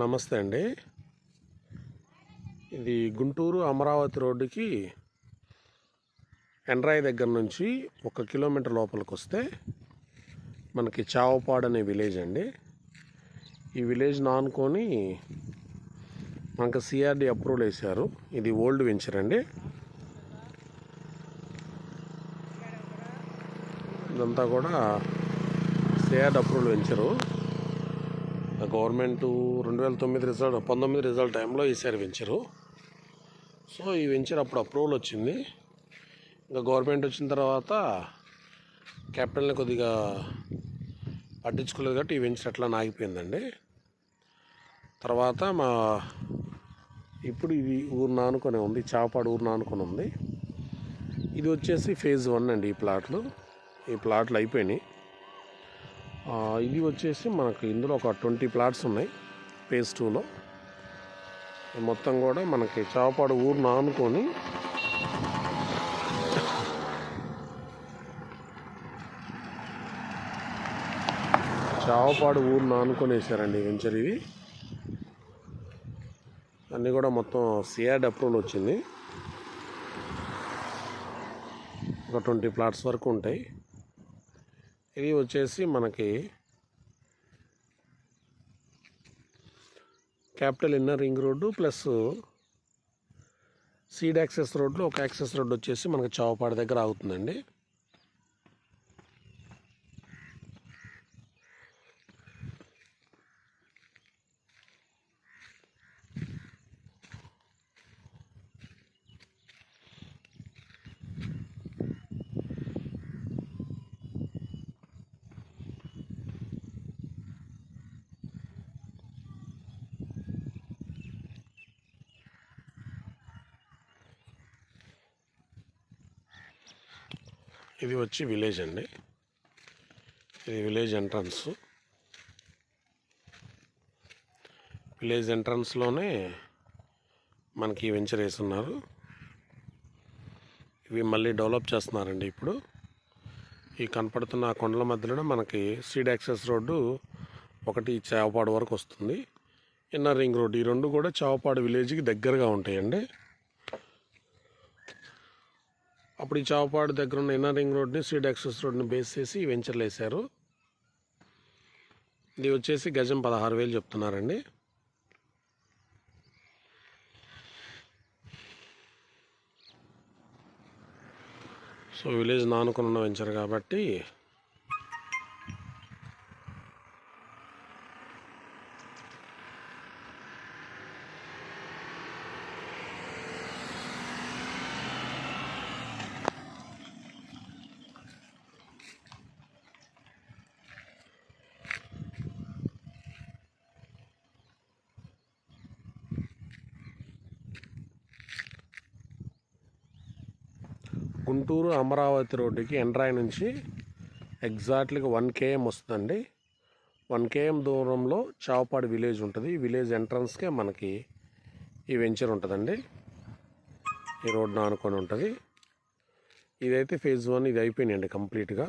నమస్తే అండి. ఇది గుంటూరు అమరావతి రోడ్డుకి ఎండ్రాయి దగ్గర నుంచి ఒక కిలోమీటర్ లోపలికి వస్తే మనకి చావపాడు అనే విలేజ్ అండి. ఈ విలేజ్ నానుకొని మనకు సిఆర్డి అప్రూవల్ వేశారు. ఇది ఓల్డ్ వెంచర్ అండి. ఇదంతా కూడా సిఆర్డి అప్రూవల్ వెంచరు. గవర్నమెంట్ రెండు వేల తొమ్మిది రిజల్ట్ పంతొమ్మిది రిజల్ట్ టైంలో ఈసారి వెంచరు సో ఈ వెంచర్ అప్పుడు అప్రూవల్ వచ్చింది. ఇంకా గవర్నమెంట్ వచ్చిన తర్వాత క్యాపిటల్ని కొద్దిగా పట్టించుకోలేదు కాబట్టి ఈ వెంచర్ అట్లా ఆగిపోయిందండి. తర్వాత మా ఇప్పుడు ఇది ఊరు నానుకొని ఉంది చాపాడు ఊరు నానుకొని ఉంది. ఇది వచ్చేసి ఫేజ్ వన్ అండి ఈ ప్లాట్లు. ఈ ప్లాట్లు అయిపోయినాయి. ఇది వచ్చేసి మనకు ఇందులో ఒక ట్వంటీ ప్లాట్స్ ఉన్నాయి ఫేజ్ టూలో మొత్తం కూడా మనకి చావపాడు ఊరు నానుకొని చావపాడు ఊరు నానుకొనేసారండి వెంచర్ ఇది అన్నీ కూడా మొత్తం సిఆర్డ్ అప్రూవల్ వచ్చింది. ఒక ట్వంటీ ప్లాట్స్ వరకు ఉంటాయి. ఇది వచ్చేసి మనకి capital inner ring road plus seed access రోడ్లో ఒక యాక్సెస్ రోడ్ వచ్చేసి మనకి చావపాడు దగ్గర ఆగుతుందండి. ఇది వచ్చి విలేజ్ అండి. ఇది విలేజ్ ఎంట్రన్స్. విలేజ్ ఎంట్రన్స్లోనే మనకి ఈ వెంచర్ వేస్తున్నారు. ఇవి మళ్ళీ డెవలప్ చేస్తున్నారండి ఇప్పుడు. ఈ కనపడుతున్న కొండల మధ్యలోనే మనకి సీడ్ యాక్సెస్ రోడ్డు ఒకటి చావపాడు వరకు వస్తుంది. ఇన్నర్ రింగ్ రోడ్ ఈ రెండు కూడా చావపాడు విలేజ్కి దగ్గరగా ఉంటాయండి. అప్పుడు ఈ చావపాడు దగ్గర ఉన్న ఇన్నర్ రింగ్ రోడ్ని స్ట్రీట్ యాక్సెస్ రోడ్ని బేస్ చేసి ఈ వెంచర్లు వేశారు. ఇది వచ్చేసి గజం పదహారు వేలు చెప్తున్నారండి. సో విలేజ్ నానుకుని ఉన్న వెంచర్ కాబట్టి గుంటూరు అమరావతి రోడ్డుకి ఎండ్రాయ్ నుంచి ఎగ్జాక్ట్లీగా వన్ కేఎం వస్తుందండి. వన్ కేఎం దూరంలో చావపాడు విలేజ్ ఉంటుంది. ఈ విలేజ్ ఎంట్రన్స్కే మనకి ఈ వెంచర్ ఉంటుందండి. ఈ రోడ్డు ఆనుకొని ఉంటుంది. ఇదైతే ఫేజ్ వన్ ఇది అయిపోయినాయండి కంప్లీట్గా.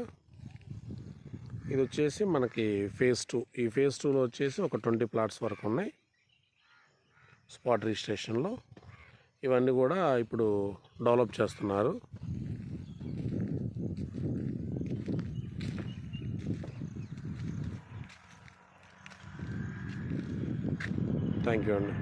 ఇది వచ్చేసి మనకి ఫేజ్ టూ. ఈ ఫేజ్ టూలో వచ్చేసి ఒక ట్వంటీ ప్లాట్స్ వరకు ఉన్నాయి. స్పాట్ రిజిస్ట్రేషన్లో. ఇవన్నీ కూడా ఇప్పుడు డెవలప్ చేస్తున్నారు. థ్యాంక్ యూ అండి